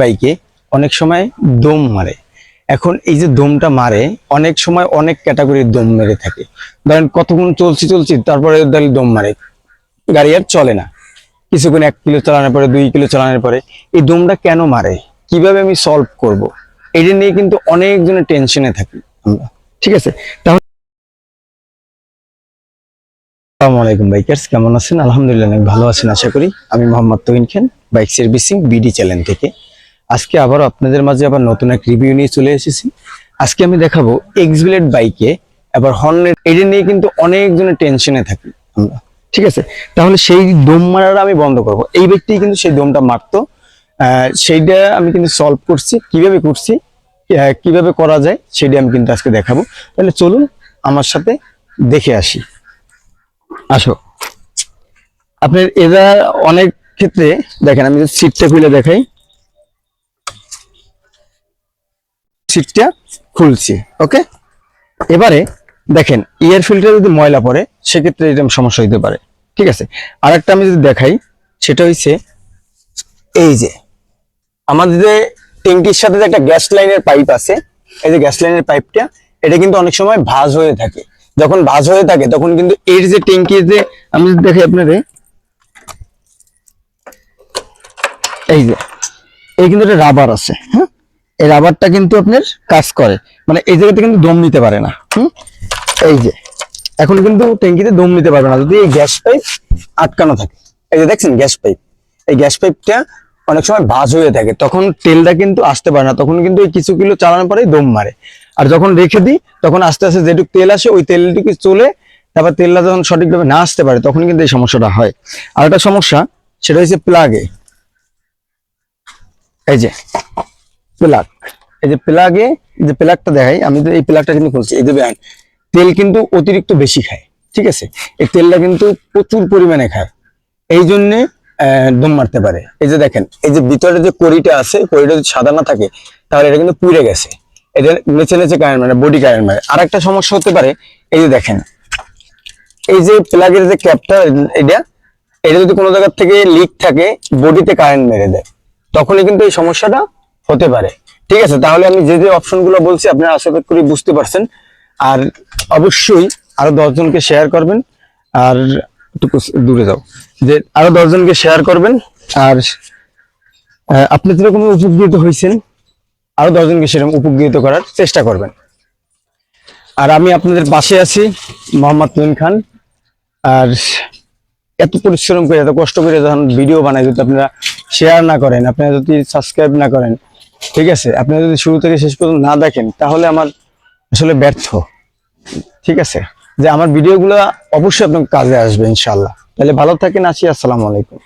বাইকে অনেক সময় দম মারে। এখন এই যে দমটা মারে, অনেক সময় অনেক ক্যাটাগরির দম মেরে থাকে। ধরেন কতক্ষণ চলছি চলছি, তারপরে দম মারে। গাড়ি আর চলে না। কিছুক্ষণ এক কিলো চালানোর পরে, দুই কিলো চালানোর পরে এই দমটা কেন মারে? কীভাবে আমি সলভ করব? এটা নিয়ে কিন্তু অনেকজনের টেনশনে থাকি আমরা। ঠিক আছে? তাহলে আসসালামু আলাইকুম বাইকার্স কেমন আছেন? আলহামদুলিল্লাহ ভালো আছেন, আশা করি। আমি Mohammad Tahin Khan bike servicing BD channel থেকে। আজকে আবারও আপনাদের মাঝে আবার নতুন এক রিভিউ নিয়ে চলে এসেছি। আজকে আমি দেখাবো এক্সবিলেট বাইকে আবার হর্নের এটা নিয়ে কিন্তু অনেকজনের টেনশনে থাকি আমরা। ঠিক আছে? তাহলে সেই দম মারাটা আমি বন্ধ করব। এই ব্যক্তি কিন্তু সেই দমটা মারতো। সেইটা আমি কিন্তু সলভ করছি। কীভাবে করছি? কীভাবে করা যায়? সেটা আমি কিন্তু আজকে দেখাবো। তাহলে চলুন আমার সাথে দেখে আসি। আসো। আপনার এরা অনেক ক্ষেত্রে দেখেন, আমি সিটটা খুলে দেখাই। সিটটা খুলছি ওকে এবারে দেখেন এয়ার ফিল্টার যদি ময়লা পড়ে, সেক্ষেত্রে এরকম সমস্যা হইতে পারে, ঠিক আছে? আর একটা আমি যদি দেখাই, সেটা হচ্ছে এই যে আমাদের যে ট্যাঙ্কির সাথে যে একটা গ্যাস লাইনের পাইপ আছে, এই যে গ্যাস লাইনের পাইপটা, এটা কিন্তু অনেক সময় ভাঁজ হয়ে থাকে। যখন ভাঁজ হয়ে থাকে, তখন কিন্তু এর যে ট্যাঙ্কির যে, আমি যদি দেখাই আপনাদের, এই যে, এই কিন্তু একটা রাবার আছে হ্যাঁ? এই রাবারটা কিন্তু আপনার কাজ করে। মানে এই জায়গাতে কিন্তু দম নিতে পারে না। এই যে, এখন কিন্তু ট্যাঙ্কিতে দম নিতে পারবে না। যদি এই গ্যাস পাইপ আটকানো থাকে। এই যে দেখছেন গ্যাস পাইপ। এই গ্যাস পাইপটা অনেক সময় ভাঁজ হয়ে থাকে। তখন তেলটা কিন্তু আসতে পারে না। তখন কিন্তু এই কিছু কিলো চালানোর পরেই দম মারে। আর যখন রেখে দিই, তখন আস্তে আস্তে যেটুকু তেল আসে, ওই তেলটুকু চলে তারপর তেলটা যখন সঠিকভাবে না আসতে পারে, তখন কিন্তু এই সমস্যাটা হয়। আর একটা সমস্যা, সেটা হচ্ছে প্লাগে এই যে প্লাগ এই যে প্লাগে যে প্লাগটা দেখাই আমি তো এই প্লাগটা কিন্তু খুলছি। এই যে দেখেন, তেল কিন্তু অতিরিক্ত বেশি খায় ঠিক আছে? এই তেলটা কিন্তু প্রচুর পরিমাণে খায়। এই জন্যে দম মারতে পারে। এই যে দেখেন এই যে ভিতরে যে কড়িটা আছে কড়িটা যদি সাদা না থাকে তাহলে এটা কিন্তু পুড়ে গেছে। এটা নেচে নেচে কারেন্ট মানে বডি কারেন্ট মারে। আর একটা সমস্যা হতে পারে এই যে দেখেন এই যে প্লাগের যে ক্যাপটা এটা এটা যদি কোনো জায়গার থেকে লিক থাকে বডিতে কারেন্ট মেরে দেয় তখনই কিন্তু এই সমস্যাটা হতে পারে। ঠিক আছে, তাহলে আমি যে যে অপশনগুলো বলছি আপনারা আশা করি বুঝতে পারছেন। আর অবশ্যই আরও দশজনকে শেয়ার করবেন, আর একটু দূরে যাও। যে আরও দশজনকে শেয়ার করবেন, আর আপনি যেরকম উপকৃত হয়েছেন, আরও দশজনকে সেরকম উপকৃত করার চেষ্টা করবেন। আর আমি আপনাদের পাশে আছি, মোহাম্মদ তুমিন খান। আর এত পরিশ্রম করে, এত কষ্ট করে যখন ভিডিও বানাই, যদি আপনারা শেয়ার না করেন, আপনারা যদি সাবস্ক্রাইব না করেন ঠিক আছে? আপনি যদি শুরু থেকে শেষ পর্যন্ত না দেখেন, তাহলে আমার আসলে ব্যর্থ। ঠিক আছে? যে আমার ভিডিওগুলো অবশ্যই আপনার কাজে আসবে ইনশাল্লাহ তাহলে ভালো থাকেন, আসি, আসসালামু আলাইকুম।